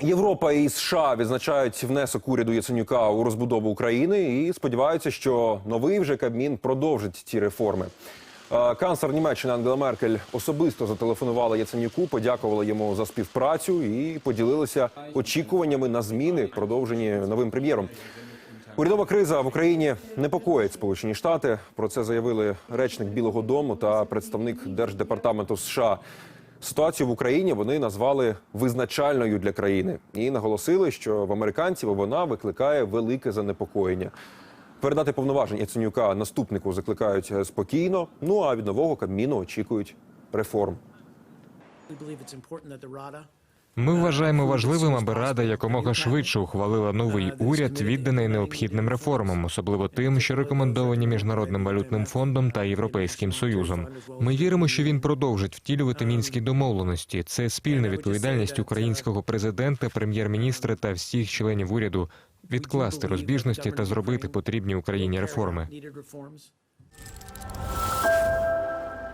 Європа і США відзначають внесок уряду Яценюка у розбудову України і сподіваються, що новий вже Кабмін продовжить ці реформи. Е, Канцлер Німеччини Ангела Меркель особисто зателефонувала Яценюку, подякувала йому за співпрацю і поділилася очікуваннями на зміни, продовжені новим прем'єром. Урядова криза в Україні непокоїть Сполучені Штати. Про це заявили речник Білого Дому та представник Держдепартаменту США. Ситуацію в Україні вони назвали визначальною для країни і наголосили, що в американців вона викликає велике занепокоєння. Передати повноважень Яценюка наступнику закликають е, спокійно. Ну а від нового кабміну очікують реформ. Ми вважаємо важливим, аби Рада якомога швидше ухвалила новий уряд, відданий необхідним реформам, особливо тим, що рекомендовані міжнародним валютним фондом та європейським союзом. Ми віримо, що він продовжить втілювати мінські домовленості. Це спільна відповідальність українського президента, прем'єр-міністра та всіх членів уряду відкласти розбіжності та зробити потрібні Україні реформи.